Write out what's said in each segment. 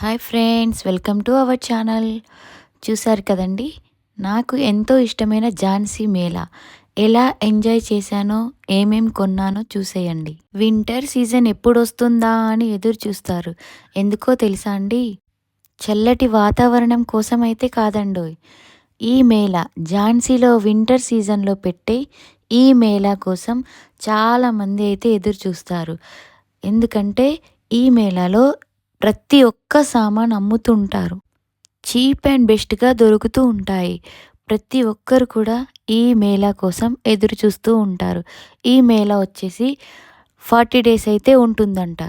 Hi friends welcome to our channel. చూసారు కదండి నాకు ఎంతో ఇష్టమైన ఝాన్సీ మేళా. ఎలా ఎంజాయ్ చేశానో ఏమేం కొన్నానో చూసేయండి. వింటర్ సీజన్ ఎప్పుడు వస్తుందా అని ఎదురు చూస్తారు. ఎందుకో తెలుసా అండి? చల్లటి వాతావరణం కోసం అయితే కాదండోయ్. ఈ మేళ ఝాన్సీలో వింటర్ సీజన్లో పెట్టే ఈ మేళా కోసం చాలామంది అయితే ఎదురు చూస్తారు. ఎందుకంటే ఈ మేళాలో ప్రతి ఒక్క సామాన్ అమ్ముతుంటారు. చీప్ అండ్ బెస్ట్గా దొరుకుతూ ఉంటాయి. ప్రతి ఒక్కరు కూడా ఈ మేళా కోసం ఎదురు చూస్తూ ఉంటారు. ఈ మేళా వచ్చేసి ఫార్టీ డేస్ అయితే ఉంటుందంట.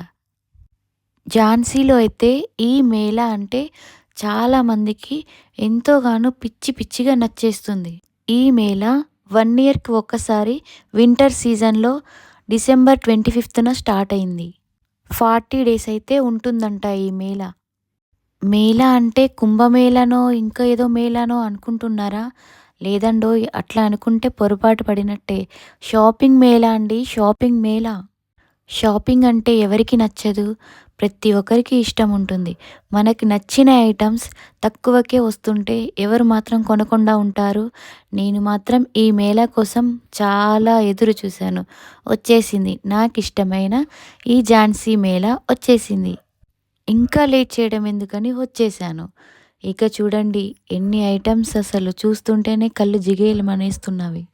ఝాన్సీలో అయితే ఈ మేళా అంటే చాలామందికి ఎంతోగానో పిచ్చి పిచ్చిగా నచ్చేస్తుంది. ఈ మేళా వన్ ఇయర్కి ఒక్కసారి వింటర్ సీజన్లో డిసెంబర్ ట్వంటీ ఫిఫ్త్న స్టార్ట్ అయింది. ఫార్టీ డేస్ అయితే ఉంటుందంట ఈ మేళా. మేళా అంటే కుంభమేళనో ఇంకా ఏదో మేళనో అనుకుంటున్నారా? లేదండో అట్లా అనుకుంటే పొరపాటు పడినట్టే. షాపింగ్ మేళా అండి షాపింగ్ మేళా. షాపింగ్ అంటే ఎవరికి నచ్చదు? ప్రతి ఒక్కరికి ఇష్టం ఉంటుంది. మనకి నచ్చిన ఐటమ్స్ తక్కువకే వస్తుంటే ఎవరు మాత్రం కొనకుండా ఉంటారు? నేను మాత్రం ఈ మేళా కోసం చాలా ఎదురు చూశాను. వచ్చేసింది. నాకు ఇష్టమైన ఈ ఝాన్సీ మేళా వచ్చేసింది. ఇంకా లేట్ చేయడం ఎందుకని వచ్చేసాను ఇక చూడండి ఎన్ని ఐటమ్స్ అసలు చూస్తుంటేనే కళ్ళు జిగేలమనేస్తున్నవి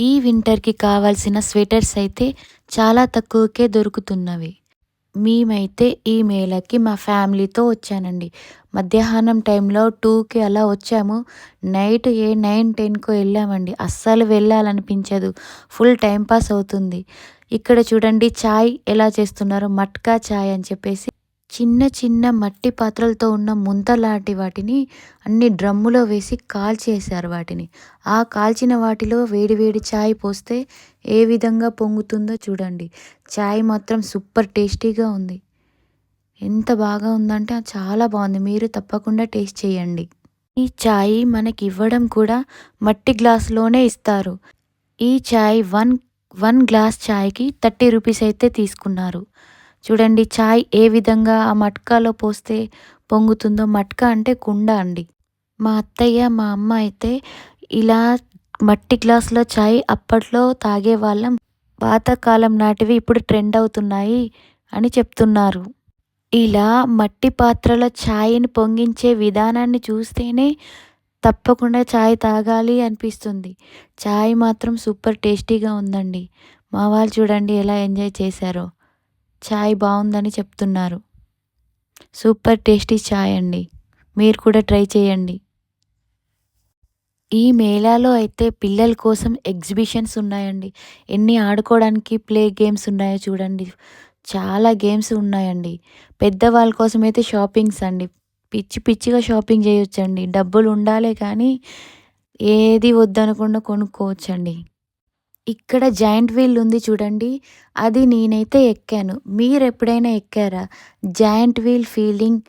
ఈ వింటర్కి కావాల్సిన స్వెటర్స్ అయితే చాలా తక్కువకే దొరుకుతున్నవి. మేమైతే ఈ మేళకి మా ఫ్యామిలీతో వచ్చానండి. మధ్యాహ్నం టైంలో టూకి అలా వచ్చాము. నైట్ ఏ నైన్ టెన్కో వెళ్ళామండి. అస్సలు వెళ్ళాలనిపించదు. ఫుల్ టైం పాస్ అవుతుంది. ఇక్కడ చూడండి చాయ్ ఎలా చేస్తున్నారో మట్కా చాయ్ అని చెప్పేసి చిన్న చిన్న మట్టి పాత్రలతో ఉన్న ముంత లాంటి వాటిని అన్ని డ్రమ్ములో వేసి కాల్చేశారు వాటిని. ఆ కాల్చిన వాటిలో వేడి వేడి ఛాయ్ పోస్తే ఏ విధంగా పొంగుతుందో చూడండి. ఛాయ్ మాత్రం సూపర్ టేస్టీగా ఉంది. ఎంత బాగా ఉందంటే చాలా బాగుంది. మీరు తప్పకుండా టేస్ట్ చేయండి. ఈ ఛాయ్ మనకి ఇవ్వడం కూడా మట్టి గ్లాసులోనే ఇస్తారు. ఈ ఛాయ్ వన్ వన్ గ్లాస్ ఛాయ్కి థర్టీ రూపీస్ అయితే తీసుకున్నారు. చూడండి చాయ్ ఏ విధంగా ఆ మట్కాలో పోస్తే పొంగుతుందో. మట్కా అంటే కుండ అండి. మా అత్తయ్య మా అమ్మ అయితే ఇలా మట్టి గ్లాసులో చాయ్ అప్పట్లో తాగే వాళ్ళం పాతకాలం నాటివి ఇప్పుడు ట్రెండ్ అవుతున్నాయి అని చెప్తున్నారు. ఇలా మట్టి పాత్రల ఛాయ్ని పొంగించే విధానాన్ని చూస్తేనే తప్పకుండా ఛాయ్ తాగాలి అనిపిస్తుంది. ఛాయ్ మాత్రం సూపర్ టేస్టీగా ఉందండి. మా వాళ్ళు చూడండి ఎలా ఎంజాయ్ చేశారో. ఛాయ్ బాగుందని చెప్తున్నారు. సూపర్ టేస్టీ ఛాయ్ అండి. మీరు కూడా ట్రై చేయండి. ఈ మేళాలో అయితే పిల్లల కోసం ఎగ్జిబిషన్స్ ఉన్నాయండి. ఎన్ని ఆడుకోవడానికి ప్లే గేమ్స్ ఉన్నాయో చూడండి. చాలా గేమ్స్ ఉన్నాయండి. పెద్దవాళ్ళ కోసం అయితే షాపింగ్స్ అండి. పిచ్చి పిచ్చిగా షాపింగ్ చేయొచ్చండి. డబ్బులు ఉండాలి కానీ ఏది వద్దనకుండా కొనుక్కోవచ్చండి. ఇక్కడ జాయింట్ వీల్ ఉంది చూడండి. అది నేనైతే ఎక్కాను. మీరు ఎప్పుడైనా ఎక్కారా? జాయింట్ వీల్ ఫీలింగ్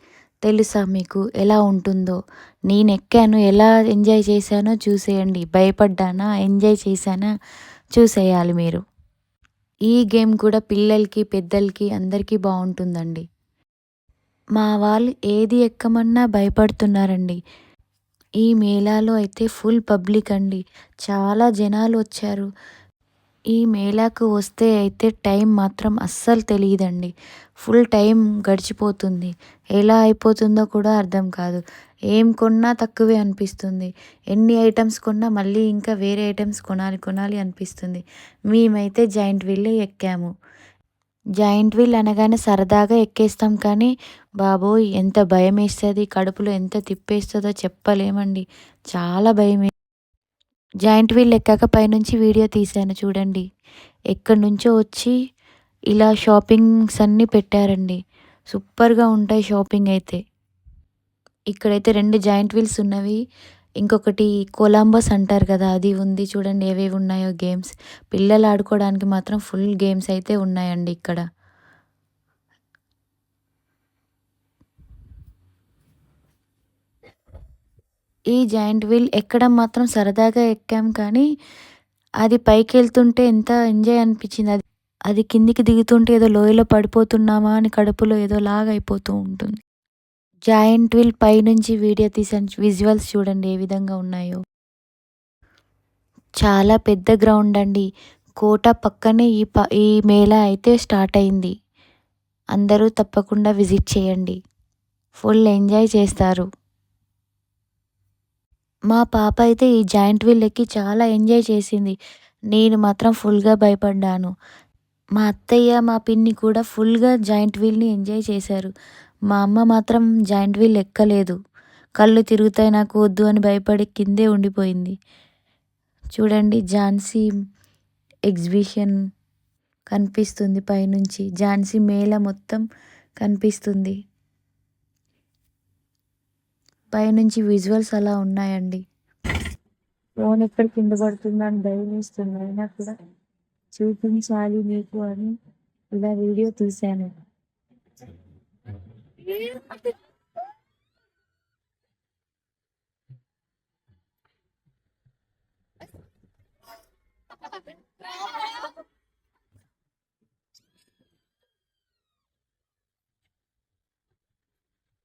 తెలుసా మీకు? ఎలా ఉంటుందో? నేను ఎక్కాను ఎలా ఎంజాయ్ చేశానో చూసేయండి. భయపడ్డానా? ఎంజాయ్ చేశానా? చూసేయాలి మీరు. ఈ గేమ్ కూడా పిల్లలకి పెద్దలకి అందరికీ బాగుంటుందండి. మా వాళ్ళు ఏది ఎక్కమన్నా భయపడుతున్నారండి. ఈ మేళాలో అయితే ఫుల్ పబ్లిక్ అండి. చాలా జనాలు వచ్చారు. ఈ మేళాకు వస్తే అయితే టైం మాత్రం అస్సలు తెలియదండి. ఫుల్ టైం గడిచిపోతుంది. ఎలా అయిపోతుందో కూడా అర్థం కాదు. ఏం కొన్నా తక్కువే అనిపిస్తుంది. ఎన్ని ఐటమ్స్ కొన్నా మళ్ళీ ఇంకా వేరే ఐటమ్స్ కొనాలి కొనాలి అనిపిస్తుంది. మేమైతే జాయింట్ వీల్లే ఎక్కాము. జాయింట్ వీల్ అనగానే సరదాగా ఎక్కేస్తాం కానీ బాబోయ్ ఎంత భయం వేస్తుంది కడుపులో ఎంత తిప్పేస్తుందో చెప్పలేమండి. చాలా భయం జాయింట్ వీల్ ఎక్కాక పైనుంచి వీడియో తీశాను చూడండి. ఎక్కడి నుంచో వచ్చి ఇలా షాపింగ్స్ అన్నీ పెట్టారండి. సూపర్గా ఉంటాయి షాపింగ్ అయితే. ఇక్కడైతే రెండు జాయింట్ వీల్స్ ఉన్నవి. ఇంకొకటి కొలంబస్ అంటారు కదా అది ఉంది చూడండి ఏవేవి ఉన్నాయో గేమ్స్. పిల్లలు ఆడుకోవడానికి మాత్రం ఫుల్ గేమ్స్ అయితే ఉన్నాయండి ఇక్కడ. ఈ జాయింట్ వీల్ ఎక్కడం మాత్రం సరదాగా ఎక్కాం కానీ అది పైకి వెళ్తుంటే ఎంత ఎంజాయ్ అనిపించింది. అది అది కిందికి దిగుతుంటే ఏదో లోయలో పడిపోతున్నామా అని కడుపులో ఏదో లాగా అయిపోతూ ఉంటుంది. జాయింట్ వీల్ పైనుంచి వీడియో తీసిన విజువల్స్ చూడండి ఏ విధంగా ఉన్నాయో. చాలా పెద్ద గ్రౌండ్ అండి. కోట పక్కనే ఈ ప ఈ మేళా అయితే స్టార్ట్ అయింది. అందరూ తప్పకుండా విజిట్ చేయండి. ఫుల్ ఎంజాయ్ చేస్తారు. మా పాప అయితే ఈ జాయింట్ వీల్ ఎక్కి చాలా ఎంజాయ్ చేసింది. నేను మాత్రం ఫుల్గా భయపడ్డాను. మా అత్తయ్య మా పిన్ని కూడా ఫుల్గా జాయింట్ వీల్ని ఎంజాయ్ చేశారు. మా అమ్మ మాత్రం జాయింట్ వీల్ ఎక్కలేదు. కళ్ళు తిరుగుతాయి నాకు వద్దు అని భయపడి కిందే ఉండిపోయింది. చూడండి ఝాన్సీ ఎగ్జిబిషన్ కనిపిస్తుంది పైనుంచి. ఝాన్సీ మేళ మొత్తం కనిపిస్తుంది. పైనుంచి విజువల్స్ అలా ఉన్నాయండి. ఫోన్ ఎక్కడ కింద పడుతుందని భయం వేస్తుంది. అయినా కూడా చూపించాలి మీకు అని ఇలా వీడియో తీశాను.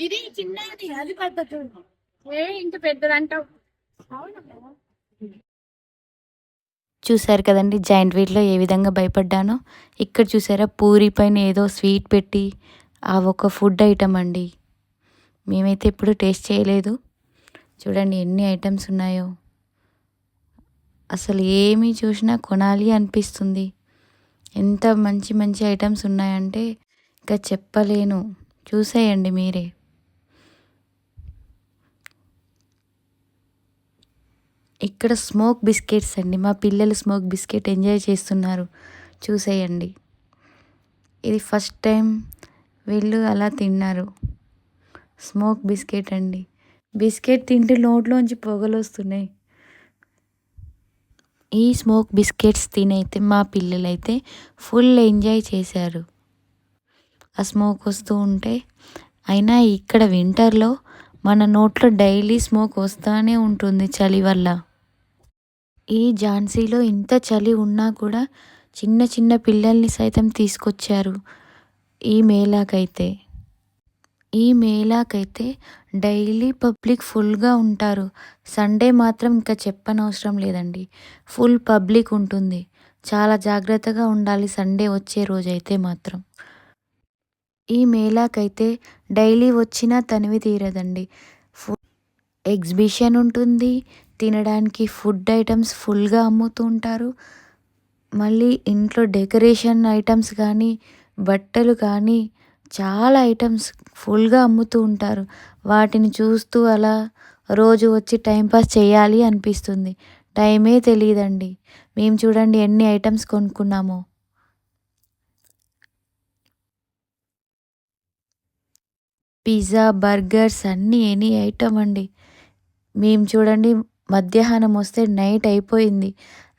ఇది చిన్నది అది పెద్దది. ఏ ఇంత పెద్దదంటావు? అవునమ్మా చూశారు కదండి జాయింట్ వీట్లో ఏ విధంగా భయపడ్డానో? ఇక్కడ చూసారా పూరి పైన ఏదో స్వీట్ పెట్టి ఆ ఒక ఫుడ్ ఐటమ్ అండి. మేమైతే ఎప్పుడు టేస్ట్ చేయలేదు. చూడండి ఎన్ని ఐటమ్స్ ఉన్నాయో. అసలు ఏమి చూసినా కొనాలి అనిపిస్తుంది. ఎంత మంచి మంచి ఐటమ్స్ ఉన్నాయంటే ఇంకా చెప్పలేను. చూసేయండి మీరే. ఇక్కడ స్మోక్ బిస్కెట్స్ అండి. మా పిల్లలు స్మోక్ బిస్కెట్ ఎంజాయ్ చేస్తున్నారు. చూసేయండి. ఇది ఫస్ట్ టైం వీళ్ళు అలా తిన్నారు. స్మోక్ బిస్కెట్ అండి. బిస్కెట్ తింటే నోట్లోంచి పొగలు వస్తున్నాయి. ఈ స్మోక్ బిస్కెట్స్ తినైతే మా పిల్లలైతే ఫుల్ ఎంజాయ్ చేశారు. ఆ స్మోక్ వస్తూ ఉంటే అయినా ఇక్కడ వింటర్లో మన నోట్లో డైలీ స్మోక్ వస్తూనే ఉంటుంది చలి వల్ల. ఈ ఝాన్సీలో ఇంత చలి ఉన్నా కూడా చిన్న చిన్న పిల్లల్ని సైతం తీసుకొచ్చారు ఈ మేళాకైతే. ఈ మేళాకైతే డైలీ పబ్లిక్ ఫుల్గా ఉంటారు. సండే మాత్రం ఇంకా చెప్పనవసరం లేదండి. ఫుల్ పబ్లిక్ ఉంటుంది. చాలా జాగ్రత్తగా ఉండాలి సండే వచ్చే రోజైతే మాత్రం. ఈ మేళాకైతే డైలీ వచ్చినా తనివి తీరదండి. ఫు ఎగ్జిబిషన్ ఉంటుంది. తినడానికి ఫుడ్ ఐటమ్స్ ఫుల్గా అమ్ముతూ ఉంటారు. మళ్ళీ ఇంట్లో డెకరేషన్ ఐటమ్స్ కానీ బట్టలు కానీ చాలా ఐటమ్స్ ఫుల్గా అమ్ముతూ ఉంటారు. వాటిని చూస్తూ అలా రోజు వచ్చి టైంపాస్ చేయాలి అనిపిస్తుంది. టైమే తెలియదండి మేము చూడండి ఎన్ని ఐటమ్స్ కొనుక్కున్నామో. పిజ్జా బర్గర్స్ అన్నీ ఎనీ ఐటమ్ అండి. మేము చూడండి మధ్యాహ్నం వస్తే నైట్ అయిపోయింది.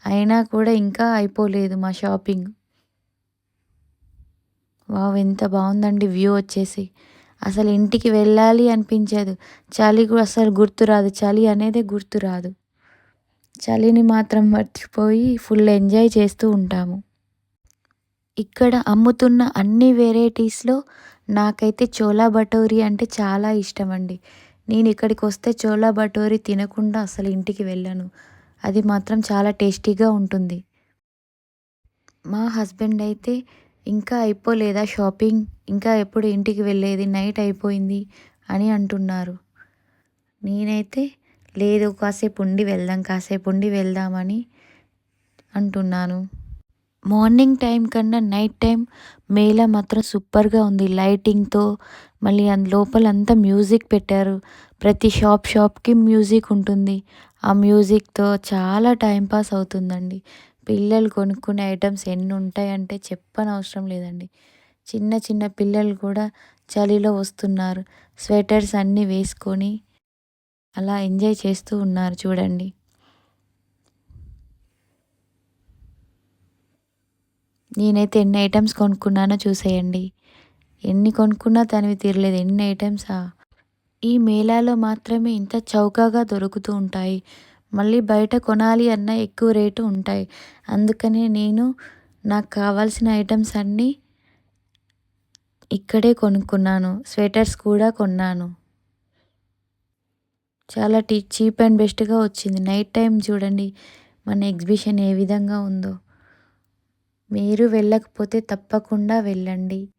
అయినా కూడా ఇంకా అయిపోలేదు మా షాపింగ్. వావ్ ఎంత బాగుందండి వ్యూ వచ్చేసి. అసలు ఇంటికి వెళ్ళాలి అనిపించదు. చలి కూడా అసలు గుర్తురాదు చలి అనేది గుర్తురాదు చలిని మాత్రం మర్చిపోయి ఫుల్ ఎంజాయ్ చేస్తూ ఉంటాము. ఇక్కడ అమ్ముతున్న అన్ని వెరైటీస్లో నాకైతే చోలా భటోరీ అంటే చాలా ఇష్టం అండి నేను ఇక్కడికి వస్తే చోలా భటోరీ తినకుండా అసలు ఇంటికి వెళ్ళను. అది మాత్రం చాలా టేస్టీగా ఉంటుంది. మా హస్బెండ్ అయితే ఇంకా అయిపోలేదా షాపింగ్ ఇంకా ఎప్పుడు ఇంటికి వెళ్ళేది నైట్ అయిపోయింది అని అంటున్నారు. నేనైతే లేదు కాసేపు ఉండి వెళ్దాం కాసేపు ఉండి వెళ్దామని అంటున్నాను. మార్నింగ్ టైం కన్నా నైట్ టైం మేళ మాత్రం సూపర్గా ఉంది. లైటింగ్తో మళ్ళీ అందు లోపల అంతా మ్యూజిక్ పెట్టారు. ప్రతి షాప్ షాప్కి మ్యూజిక్ ఉంటుంది. ఆ మ్యూజిక్తో చాలా టైం పాస్ అవుతుందండి. పిల్లలు కొనుక్కునే ఐటమ్స్ ఎన్ని ఉంటాయంటే చెప్పనవసరం లేదండి. చిన్న చిన్న పిల్లలు కూడా చలిలో వస్తున్నారు. స్వెటర్స్ అన్నీ వేసుకొని అలా ఎంజాయ్ చేస్తూ ఉన్నారు చూడండి. నేనైతే ఎన్ని ఐటమ్స్ కొనుక్కున్నానో చూసేయండి. ఎన్ని కొనుక్కున్నా తనవి తీరలేదు. ఎన్ని ఐటమ్సా? ఈ మేళాలో మాత్రమే ఇంత చౌకగా దొరుకుతూ ఉంటాయి. మళ్ళీ బయట కొనాలి అన్న ఎక్కువ రేటు ఉంటాయి. అందుకనే నేను నాకు కావాల్సిన ఐటమ్స్ అన్నీ ఇక్కడే కొనుక్కున్నాను. స్వెటర్స్ కూడా కొన్నాను. చాలా టీ చీప్ అండ్ బెస్ట్గా వచ్చింది. నైట్ టైం చూడండి మన ఎగ్జిబిషన్ ఏ విధంగా ఉందో. మీరు వెళ్ళకపోతే తప్పకుండా వెళ్ళండి.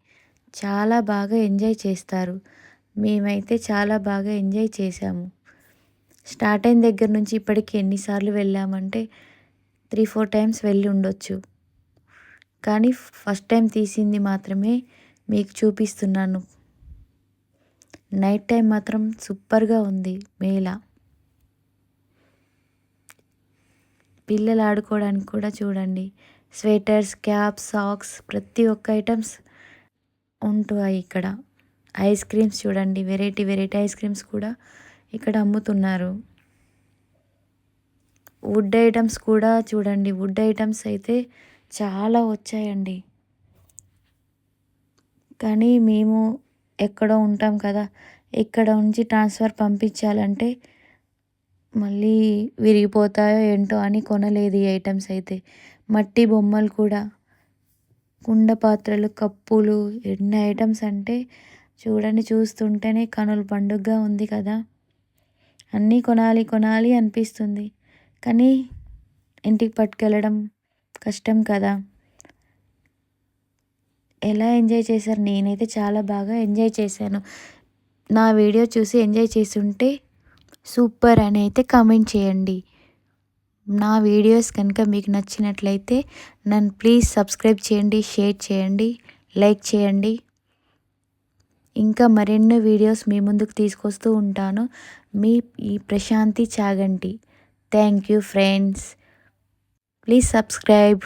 చాలా బాగా ఎంజాయ్ చేస్తారు. మేమైతే చాలా బాగా ఎంజాయ్ చేశాము. స్టార్ట్ అయిన దగ్గర నుంచి ఇప్పటికి ఎన్నిసార్లు వెళ్ళామంటే త్రీ ఫోర్ టైమ్స్ వెళ్ళి ఉండొచ్చు. కానీ ఫస్ట్ టైం తీసింది మాత్రమే మీకు చూపిస్తున్నాను. నైట్ టైం మాత్రం సూపర్గా ఉంది మేళ. పిల్లలు ఆడుకోవడానికి కూడా చూడండి. స్వెటర్స్ క్యాప్స్ సాక్స్ ప్రతి ఒక్క ఐటమ్స్ ఉంటాయి ఇక్కడ. ఐస్ క్రీమ్స్ చూడండి. వెరైటీ వెరైటీ ఐస్ క్రీమ్స్ కూడా ఇక్కడ అమ్ముతున్నారు. వుడ్ ఐటమ్స్ కూడా చూడండి. వుడ్ ఐటమ్స్ అయితే చాలా వచ్చాయండి. కానీ మేము ఎక్కడో ఉంటాం కదా ఇక్కడ నుంచి ట్రాన్స్ఫర్ పంపించాలంటే మళ్ళీ విరిగిపోతాయో ఏంటో అని కొనలేదు ఈ ఐటమ్స్ అయితే. మట్టి బొమ్మలు కూడా కుండ పాత్రలు కప్పులు ఎన్ని ఐటమ్స్ అంటే చూడండి చూస్తుంటేనే కనుల పండుగగా ఉంది కదా. అన్నీ కొనాలి కొనాలి అనిపిస్తుంది. కానీ ఇంటికి పట్టుకెళ్ళడం కష్టం కదా. ఎలా ఎంజాయ్ చేశారు? నేనైతే చాలా బాగా ఎంజాయ్ చేశాను. నా వీడియో చూసి ఎంజాయ్ చేస్తుంటే సూపర్ అని అయితే కామెంట్ చేయండి. నా వీడియోస్ కనుక మీకు నచ్చినట్లయితే నన్ను ప్లీజ్ సబ్స్క్రైబ్ చేయండి షేర్ చేయండి లైక్ చేయండి. ఇంకా మరెన్నో వీడియోస్ మీ ముందుకు తీసుకొస్తూ ఉంటాను. మీ ఈ Prashanti Chaganti. Thank you friends please subscribe